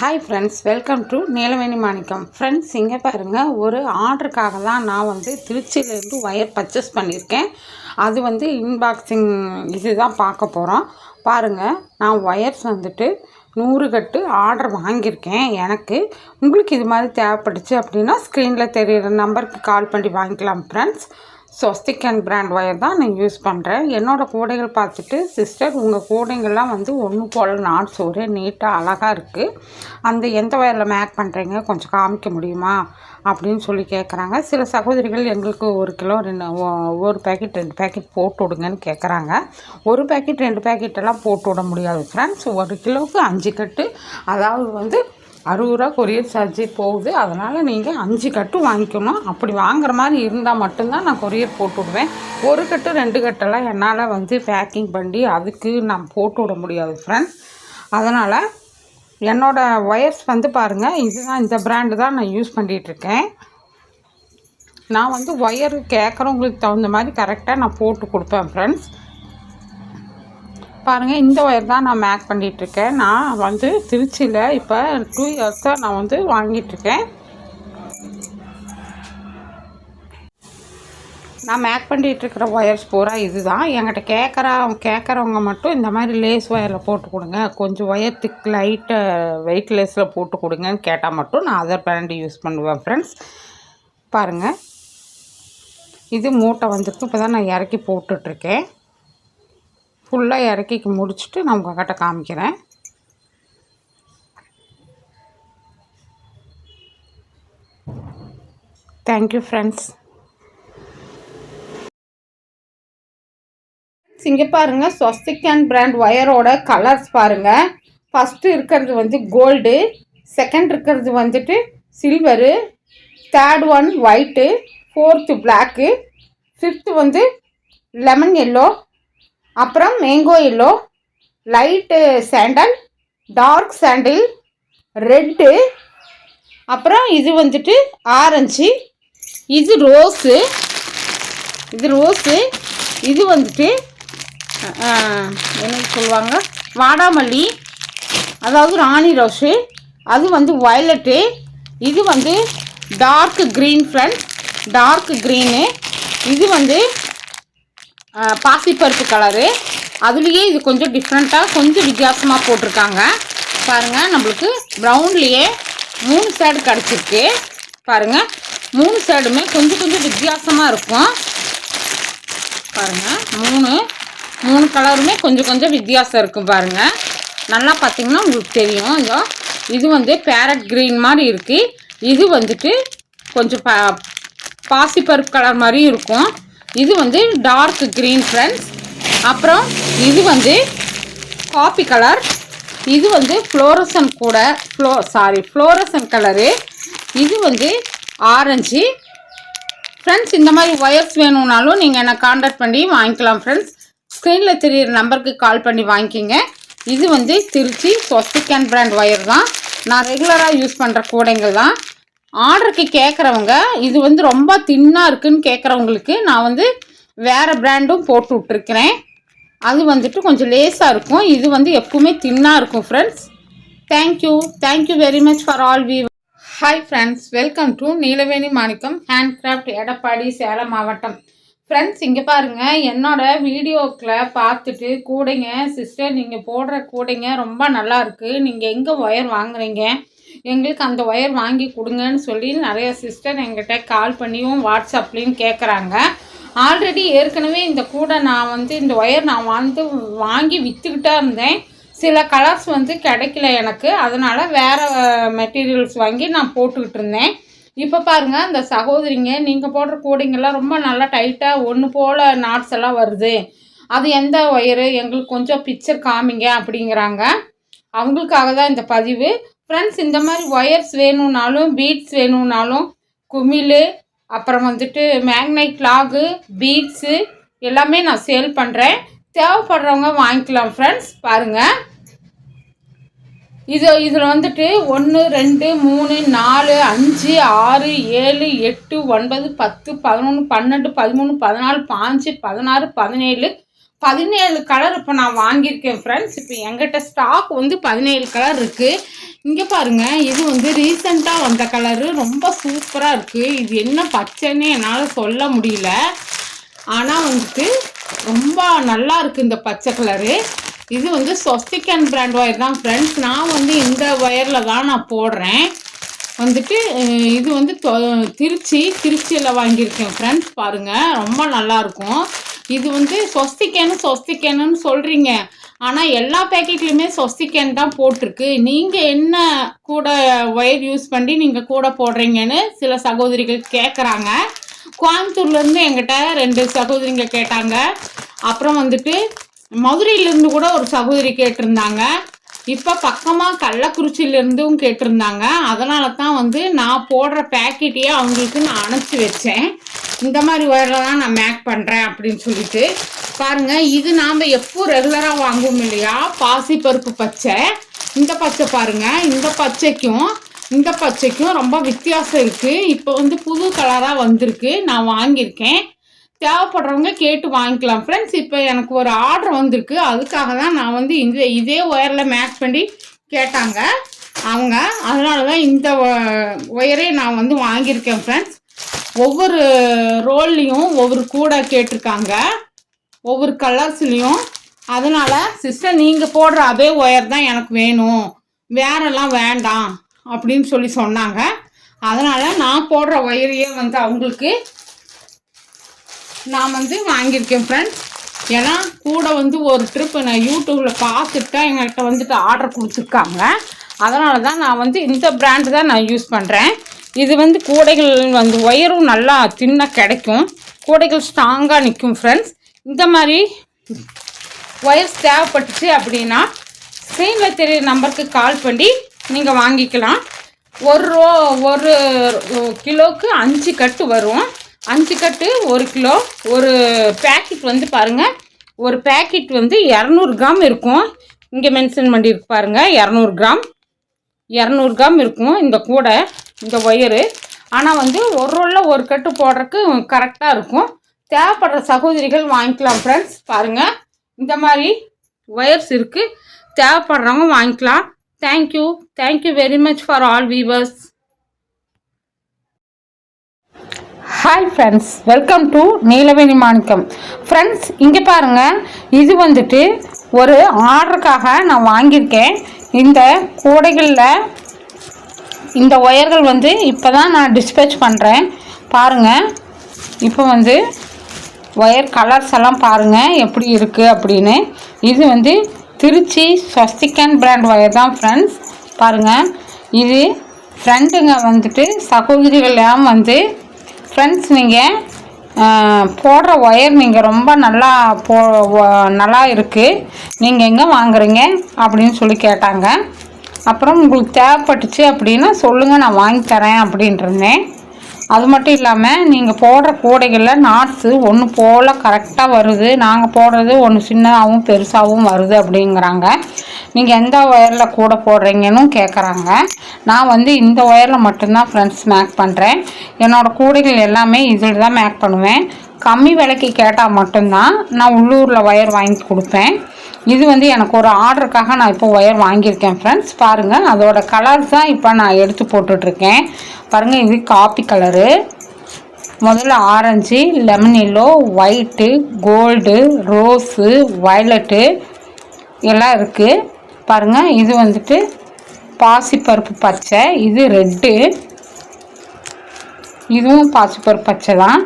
Hi friends welcome to Neelaveni Manickam friends இங்கே பாருங்கள் ஒரு ஆர்டருக்காக தான் நான் வந்து திருச்சியிலேருந்து ஒயர் பர்ச்சேஸ் பண்ணியிருக்கேன். அது வந்து இன்பாக்சிங் இது தான் பார்க்க போகிறோம் பாருங்கள் நான் ஒயர்ஸ் வந்துட்டு நூறு கட்டு ஆர்டர் வாங்கியிருக்கேன். எனக்கு உங்களுக்கு இது மாதிரி தேவைப்பட்டுச்சு அப்படின்னா ஸ்க்ரீனில் தெரிகிற நம்பருக்கு கால் பண்ணி வாங்கிக்கலாம் friends Swastik and brand wire தான் நான் யூஸ் பண்ணுறேன் என்னோடய கூடைகள் பார்த்துட்டு சிஸ்டர் உங்கள் கூடைங்கள்லாம் வந்து ஒன்று போல் நாட்ஸ் ஒரே நீட்டாக அழகாக இருக்குது அந்த எந்த ஒயரில் மேக் பண்ணுறீங்க கொஞ்சம் காமிக்க முடியுமா? அப்படின்னு சொல்லி கேட்குறாங்க சில சகோதரிகள் எங்களுக்கு ஒரு கிலோ ரெண்டு ஒரு பேக்கெட் ரெண்டு பேக்கெட் போட்டு விடுங்கன்னு கேட்குறாங்க ஒரு பேக்கெட் ரெண்டு பேக்கெட்டெல்லாம் போட்டு விட முடியாது ஃப்ரெண்ட்ஸ் ஒரு கிலோவுக்கு அஞ்சு கட்டு. அதாவது வந்து அறுபது ரூபா கொரியர் சார்ஜ் போகுது. அதனால் நீங்கள் அஞ்சு கட்டு வாங்கிக்கணும். அப்படி வாங்குற மாதிரி இருந்தால் மட்டும்தான் நான் கொரியர் போட்டு விடுவேன் ஒரு கட்டு ரெண்டு கட்டெல்லாம் என்னால் வந்து பேக்கிங் பண்ணி அதுக்கு நான் போட்டு விட முடியாது ஃப்ரெண்ட்ஸ் அதனால் என்னோடய ஒயர்ஸ் வந்து பாருங்கள் இதுதான் இந்த பிராண்டு தான் நான் யூஸ் பண்ணிகிட்ருக்கேன் நான் வந்து ஒயர் கேட்குறவங்களுக்கு தகுந்த மாதிரி கரெக்டாக நான் போட்டு கொடுப்பேன் ஃப்ரெண்ட்ஸ் பாருங்கள் இந்த ஒயர் தான் நான் மேக் பண்ணிகிட்ருக்கேன் நான் வந்து திருச்சியில் இப்போ டூ இயர்ஸாக நான் வந்து வாங்கிட்டுருக்கேன். நான் மேக் பண்ணிகிட்ருக்கிற இருக்கிற ஒயர்ஸ் பூரா இது தான் என்கிட்ட கேட்குற கேட்குறவங்க மட்டும் இந்த மாதிரி லேஸ் ஒயரில் போட்டு கொடுங்க. கொஞ்சம் ஒயர் திக் லைட்டு வெயிட் லேஸில் போட்டு கொடுங்கன்னு கேட்டால் மட்டும் நான் அதர் பிராண்டு யூஸ் பண்ணுவேன் ஃப்ரெண்ட்ஸ் பாருங்கள் இது மூட்டை வந்துட்டு இப்போ தான் நான் இறக்கி போட்டுட்ருக்கேன் ஃபுல்லாக இறக்கி முடிச்சுட்டு நான் உங்ககிட்ட காமிக்கிறேன். தேங்க்யூ ஃப்ரெண்ட்ஸ் இங்கே பாருங்க ஸ்வஸ்திகன் அண்ட் பிராண்ட் ஒயரோட கலர்ஸ் பாருங்கள் ஃபஸ்ட்டு இருக்கிறது வந்து கோல்டு செகண்ட் இருக்கிறது வந்துட்டு silver third one white fourth black fifth வந்து லெமன் எல்லோ அப்புறம் mango yellow light sandal dark sandal red அப்புறம் இது வந்துட்டு ஆரஞ்சு இது ரோஸு இது ரோஸு இது வந்துட்டு என்ன சொல்லுவாங்க? வாடாமல்லி அதாவது ராணி ரோஸு அது வந்து வயலட்டு இது வந்து dark green friend dark green இது வந்து பாசிப்பருப்பு கலரு. அதுலேயே இது கொஞ்சம் டிஃப்ரெண்ட்டாக கொஞ்சம் வித்தியாசமாக போட்டிருக்காங்க. பாருங்கள் நம்மளுக்கு ப்ரௌன்லேயே மூணு சேடு கிடச்சிருக்கு. பாருங்கள் மூணு சேடுமே கொஞ்சம் கொஞ்சம் வித்தியாசமாக இருக்கும். பாருங்கள் மூணு மூணு கலருமே கொஞ்சம் கொஞ்சம் வித்தியாசம் இருக்கும் பாருங்கள் நல்லா பார்த்தீங்கன்னா உங்களுக்கு தெரியும். இதோ இது வந்து பேரட் க்ரீன் மாதிரி இருக்குது இது வந்துட்டு கொஞ்சம் பா பாசிப்பருப்பு கலர் மாதிரியும் இருக்கும். இது வந்து டார்க் க்ரீன் ஃப்ரெண்ட்ஸ் அப்புறம் இது வந்து காப்பி கலர் இது வந்து ஃப்ளோரசன் கூட ஃப்ளோ சாரி ஃப்ளோரசன் கலரு இது வந்து ஆரஞ்சு ஃப்ரெண்ட்ஸ் இந்த மாதிரி ஒயர்ஸ் வேணும்னாலும் நீங்கள் என்னை காண்டாக்ட் பண்ணி வாங்கிக்கலாம் ஃப்ரெண்ட்ஸ் ஸ்க்ரீனில் தெரியிற நம்பருக்கு கால் பண்ணி வாங்கிக்கிங்க. இது வந்து Trichy Swastik and brand wire தான். நான் ரெகுலராக யூஸ் பண்ணுற கூடைங்கள் தான். ஆர்டருக்கு கேட்குறவங்க இது வந்து ரொம்ப தின்னாக இருக்குன்னு கேட்குறவங்களுக்கு நான் வந்து வேறு பிராண்டும் போட்டு விட்ருக்கிறேன் அது வந்துட்டு கொஞ்சம் லேஸாக இருக்கும். இது வந்து எப்பவுமே தின்னாக இருக்கும் friends thank you thank you very much for all we hi friends welcome to Neelaveni Manickam handcraft Edappadi Salem மாவட்டம். ஃப்ரெண்ட்ஸ் இங்கே பாருங்கள் என்னோடய வீடியோக்கில் பார்த்துட்டு கூடைங்க. சிஸ்டர் நீங்கள் போடுற கூடைங்க ரொம்ப நல்லாயிருக்கு நீங்கள் எங்கே ஒயர் வாங்குறீங்க? எங்களுக்கு அந்த ஒயர் வாங்கி கொடுங்கன்னு சொல்லி நிறைய சிஸ்டர் எங்கிட்ட கால் பண்ணியும் வாட்ஸ்அப்லேயும் கேட்குறாங்க ஆல்ரெடி ஏற்கனவே இந்த கூடை நான் வந்து இந்த ஒயர் நான் வந்து வாங்கி விற்றுக்கிட்டா இருந்தேன். சில கலர்ஸ் வந்து கிடைக்கல எனக்கு. அதனால் வேறு மெட்டீரியல்ஸ் வாங்கி நான் போட்டுக்கிட்டு இருந்தேன். இப்போ பாருங்கள் அந்த சகோதரிங்க நீங்கள் போடுற கூடைங்கெல்லாம் ரொம்ப நல்லா டைட்டாக ஒன்று போல் நாட்ஸ் எல்லாம் வருது. அது எந்த ஒயரு? எங்களுக்கு கொஞ்சம் பிக்சர் காமிங்க அப்படிங்கிறாங்க. அவங்களுக்காக தான் இந்த பதிவு. ஃப்ரெண்ட்ஸ் இந்த மாதிரி ஒயர்ஸ் வேணும்னாலும் பீட்ஸ் வேணும்னாலும் குமிழ் அப்புறம் வந்துட்டு மேக்னைட் லாகு பீட்ஸு எல்லாமே நான் சேல் பண்ணுறேன் தேவைப்படுறவங்க வாங்கிக்கலாம் ஃப்ரெண்ட்ஸ் பாருங்கள் இது இதில் வந்துட்டு ஒன்று ரெண்டு மூணு நாலு அஞ்சு ஆறு ஏழு எட்டு ஒன்பது பத்து பதினொன்று பன்னெண்டு பதிமூணு பதினாலு பாஞ்சு பதினாறு பதினேழு பதினேழு கலர் இப்போ நான் வாங்கியிருக்கேன் ஃப்ரெண்ட்ஸ் இப்போ எங்கிட்ட ஸ்டாக் வந்து பதினேழு கலர் இருக்குது இங்கே பாருங்க இது வந்து ரீசெண்டாக வந்த கலரு ரொம்ப சூப்பராக இருக்குது இது என்ன பச்சைன்னு என்னால் சொல்ல முடியல. ஆனால் வந்துட்டு ரொம்ப நல்லா இருக்குது இந்த பச்சை கலரு இது வந்து சொஸ்டிகன் பிராண்ட் ஒயர் தான் ஃப்ரெண்ட்ஸ் நான் வந்து இந்த ஒயரில் தான் நான் போடுறேன். வந்துட்டு இது வந்து தொ- திருச்சி திருச்சியில் வாங்கியிருக்கேன் ஃப்ரெண்ட்ஸ் பாருங்கள் ரொம்ப நல்லாயிருக்கும் இது வந்து சொஸ்திக்கேனு சொஸ்திக்கேனுன்னு சொல்கிறீங்க ஆனால் எல்லா பேக்கெட்லேயுமே சொஸ்திக்கேன் தான் போட்டிருக்கு. நீங்கள் என்ன கூட ஒயர் யூஸ் பண்ணி நீங்கள் கூட போடுறீங்கன்னு சில சகோதரிகள் கேட்குறாங்க கோயம்புத்தூர்லேருந்து எங்கிட்ட ரெண்டு சகோதரிங்க கேட்டாங்க. அப்புறம் வந்துட்டு மதுரையிலேருந்து கூட ஒரு சகோதரி கேட்டிருந்தாங்க. இப்போ பக்கமாக கள்ளக்குறிச்சியிலேருந்தும் கேட்டிருந்தாங்க. அதனால தான் வந்து நான் போடுற பேக்கெட்டையே அவங்களுக்கு நான் அனுப்பிச்சி வச்சேன். இந்த மாதிரி ஒயரில் தான் நான் மேக் பண்ணுறேன் அப்படின்னு சொல்லிட்டு பாருங்க இது நாம் எப்போ ரெகுலராக வாங்குவோம் இல்லையா? பாசிப்பருப்பு பச்சை. இந்த பச்சை பாருங்கள் இந்த பச்சைக்கும் இந்த பச்சைக்கும் ரொம்ப வித்தியாசம் இருக்குது இப்போ வந்து புது கலராக வந்திருக்கு. நான் வாங்கியிருக்கேன். தேவைப்படுறவங்க கேட்டு வாங்கிக்கலாம். ஃப்ரெண்ட்ஸ் இப்போ எனக்கு ஒரு ஆர்டர் வந்திருக்கு. அதுக்காக தான் நான் வந்து இந்த இதே ஒயரில் மேட்ச் பண்ணி கேட்டாங்க. அவங்க அதனால தான் இந்த ஒயரே நான் வந்து வாங்கியிருக்கேன் ஃப்ரெண்ட்ஸ் ஒவ்வொரு ரோல்லையும் ஒவ்வொரு கூட கேட்டிருக்காங்க. ஒவ்வொரு கலர்ஸ்லேயும் அதனால் சிஸ்டர் நீங்கள் போடுற அதே ஒயர் தான் எனக்கு வேணும். வேறெல்லாம் வேண்டாம் அப்படின்னு சொல்லி சொன்னாங்க. அதனால் நான் போடுற ஒயரையே வந்து அவங்களுக்கு நான் வந்து வாங்கியிருக்கேன் ஃப்ரெண்ட்ஸ் ஏன்னா கூட வந்து ஒரு ட்ரிப் நான் யூடியூப்பில் பார்த்துட்டு தான் எங்கள்கிட்ட வந்துட்டு ஆர்டர் கொடுத்துருக்காங்க. அதனால தான் நான் வந்து இந்த பிராண்டு தான் நான் யூஸ் பண்ணுறேன் இது வந்து கூடைகள் வந்து ஒயரும் நல்லா தின்னாக கிடைக்கும். கூடைகள் ஸ்ட்ராங்காக நிற்கும் ஃப்ரெண்ட்ஸ் இந்த மாதிரி ஒயர்ஸ் தேவைப்பட்டுச்சு அப்படின்னா ஸ்க்ரீனில் தெரியுற நம்பருக்கு கால் பண்ணி நீங்கள் வாங்கிக்கலாம். ஒரு ரோ ஒரு கிலோவுக்கு அஞ்சு கட்டு வரும். அஞ்சு கட்டு ஒரு கிலோ ஒரு பேக்கெட் வந்து பாருங்கள் ஒரு பேக்கெட் வந்து இரநூறு கிராம் இருக்கும். இங்கே மென்ஷன் பண்ணியிருக்கு பாருங்கள் இரநூறு கிராம். இரநூறு கிராம் இருக்கும் இந்த கூடை. இந்த ஒயரு. ஆனால் வந்து ஒரு ரோலில் ஒரு கட்டு போடுறதுக்கு கரெக்டாக இருக்கும். தேவைப்படுற சகோதரிகள் வாங்கிக்கலாம் ஃப்ரெண்ட்ஸ் பாருங்கள் இந்த மாதிரி ஒயர்ஸ் இருக்குது தேவைப்படுறவங்க வாங்கிக்கலாம். Thank you thank you very much for all viewers hi friends welcome to Neelaveni Manickam friends இங்கே பாருங்கள் இது வந்துட்டு ஒரு ஆர்டருக்காக நான் வாங்கியிருக்கேன். இந்த கூடைகளில் இந்த ஒயர்கள் வந்து இப்போ தான் நான் டிஸ்பேச் பண்ணுறேன் பாருங்கள் இப்போ வந்து ஒயர் கலர்ஸ் எல்லாம் பாருங்கள் எப்படி இருக்குது அப்படின்னு. இது வந்து திருச்சி ஸ்வஸ்திகன் பிராண்ட் ஒயர் தான் ஃப்ரெண்ட்ஸ் பாருங்கள் இது ஃப்ரெண்டுங்க வந்துட்டு சகோதரிகள் எல்லாம் வந்து ஃப்ரெண்ட்ஸ் நீங்கள் போடுற ஒயர் நீங்கள் ரொம்ப நல்லா போ நல்லா இருக்குது நீங்கள் எங்கே வாங்குறீங்க அப்படின்னு சொல்லி கேட்டாங்க. அப்புறம் உங்களுக்கு தேவைப்பட்டுச்சு அப்படின்னா சொல்லுங்கள் நான் வாங்கி தரேன் அப்படின்றேன் அது மட்டும் இல்லாமல் நீங்கள் போடுற கூடைகளில் நாட்ஸு ஒன்று போல் கரெக்டாக வருது. நாங்கள் போடுறது ஒன்று சின்னதாகவும் பெருசாகவும் வருது அப்படிங்கிறாங்க. நீங்கள் எந்த ஒயரில் கூட போடுறீங்கன்னு கேட்குறாங்க நான் வந்து இந்த ஒயரில் மட்டும்தான் ஃப்ரெண்ட்ஸ் மேக் பண்ணுறேன் என்னோடய கூடைகள் எல்லாமே இதில் தான் மேக் பண்ணுவேன். கம்மி விலைக்கு கேட்டால் மட்டும்தான் நான் உள்ளூரில் ஒயர் வாங்கி கொடுப்பேன். இது வந்து எனக்கு ஒரு ஆர்டருக்காக நான் இப்போ ஒயர் வாங்கியிருக்கேன் ஃப்ரெண்ட்ஸ் பாருங்கள் அதோட கலர்ஸ் தான் இப்போ நான் எடுத்து போட்டுட்ருக்கேன். பாருங்கள் இது காப்பி கலரு முதல்ல orange lemon yellow white gold rose violet எல்லாம் இருக்குது பாருங்கள் இது வந்துட்டு பாசிப்பருப்பு பச்சை இது ரெட்டு இதுவும் பாசிப்பருப்பு பச்சை தான்.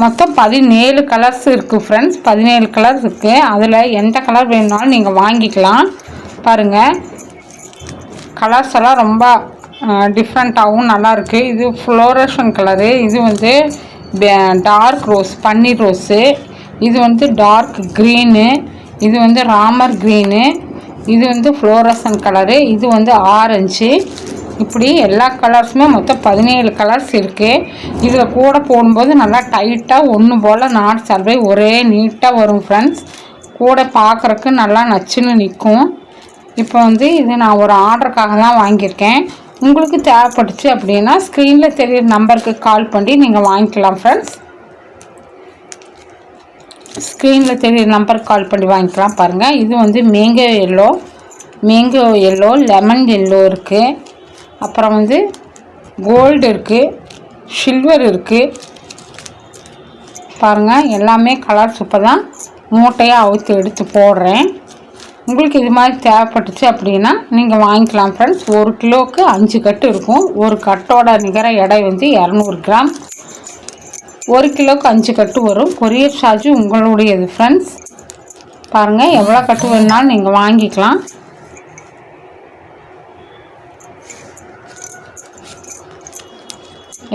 மொத்தம் பதினேழு கலர்ஸ் இருக்குது ஃப்ரெண்ட்ஸ் பதினேழு கலர்ஸ் இருக்குது அதில் எந்த கலர் வேணுனாலும் நீங்கள் வாங்கிக்கலாம். பாருங்கள் கலர்ஸ் எல்லாம் ரொம்ப டிஃப்ரெண்ட்டாகவும் நல்லாயிருக்கு இது ஃப்ளோரஷன் கலரு இது வந்து டார்க் ரோஸ் பன்னீர் ரோஸு இது வந்து டார்க் க்ரீனு இது வந்து ராமர் க்ரீனு இது வந்து ஃப்ளோரசன் கலரு இது வந்து ஆரஞ்சு இப்படி எல்லா கலர்ஸுமே மொத்தம் பதினேழு கலர்ஸ் இருக்குது இதில் கூட போடும்போது நல்லா டைட்டாக ஒன்று போல் நாட் சர்வை ஒரே நீட்டாக வரும் ஃப்ரெண்ட்ஸ் கூட பார்க்குறக்கு நல்லா நச்சுன்னு நிற்கும் இப்போ வந்து இது நான் ஒரு ஆர்டருக்காக தான் வாங்கியிருக்கேன். உங்களுக்கு தேவைப்பட்டுச்சு அப்படின்னா ஸ்க்ரீனில் தெரியுற நம்பருக்கு கால் பண்ணி நீங்கள் வாங்கிக்கலாம் ஃப்ரெண்ட்ஸ் ஸ்க்ரீனில் தெரியுற நம்பருக்கு கால் பண்ணி வாங்கிக்கலாம் பாருங்கள் இது வந்து mango yellow mango yellow lemon yellow இருக்குது அப்புறம் வந்து கோல்டு இருக்குது சில்வர் இருக்குது பாருங்கள் எல்லாமே கலர்ஸ் இப்போ தான். மூட்டையாக அவுத்து எடுத்து போடுறேன். உங்களுக்கு இது மாதிரி தேவைப்பட்டுச்சு அப்படின்னா நீங்கள் வாங்கிக்கலாம் ஃப்ரெண்ட்ஸ் ஒரு கிலோவுக்கு அஞ்சு கட்டு இருக்கும். ஒரு கட்டோட நிகர எடை வந்து இரநூறு கிராம். ஒரு கிலோவுக்கு அஞ்சு கட்டு வரும். கொரியர் சார்ஜ் உங்களுடையது ஃப்ரெண்ட்ஸ் பாருங்கள் எவ்வளோ கட்டு வேணுனாலும் நீங்கள் வாங்கிக்கலாம்.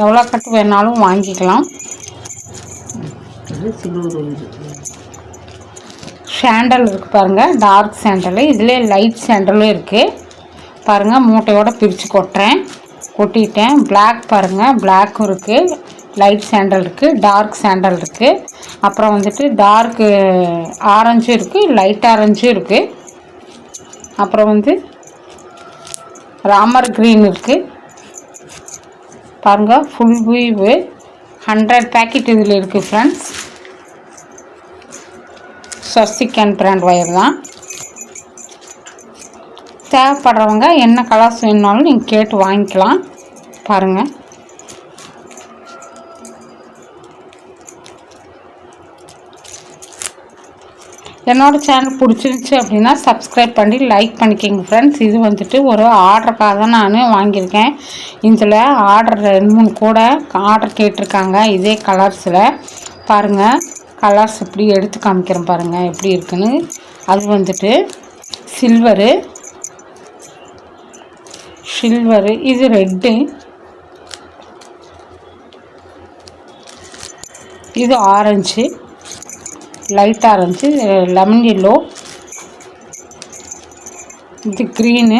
எவ்வளோ கட்டு வேணாலும் வாங்கிக்கலாம். சாண்டல் இருக்குது பாருங்கள் டார்க் சாண்டலு இதிலே லைட் சாண்டலும் இருக்குது பாருங்கள் மூட்டையோடு பிரித்து கொட்டுறேன். கொட்டிட்டேன். பிளாக் பாருங்கள் பிளாக்கும் இருக்குது லைட் சாண்டல் இருக்குது டார்க் சாண்டல் இருக்குது அப்புறம் வந்துட்டு டார்க்கு ஆரஞ்சும் இருக்குது லைட் ஆரஞ்சும் இருக்குது அப்புறம் வந்து ராமர் க்ரீன் இருக்குது பாருங்கள் ஃபுல் வீவு ஹண்ட்ரட் பேக்கெட் இதில் இருக்குது ஃப்ரெண்ட்ஸ் சர்சிகன் பிராண்ட் ஒயர் தான். தேவைப்படுறவங்க என்ன கலர்ஸ் வேணுனாலும் நீங்கள் கேட்டு வாங்கிக்கலாம். பாருங்கள் என்னோடய சேனல் பிடிச்சிருந்துச்சி அப்படின்னா சப்ஸ்கிரைப் பண்ணி லைக் பண்ணிக்கோங்க ஃப்ரெண்ட்ஸ் இது வந்துட்டு ஒரு ஆர்டருக்காக தான் நான் வாங்கியிருக்கேன். இதில் ஆர்டர் ரெண்டு மூணு கூட ஆர்டர் கேட்டிருக்காங்க. இதே கலர்ஸில் பாருங்கள் கலர்ஸ் இப்படி எடுத்து காமிக்கிறேன் பாருங்கள் எப்படி இருக்குன்னு. அது வந்துட்டு சில்வரு சில்வரு இது ரெட்டு இது orange light orange lemon yellow இது க்ரீனு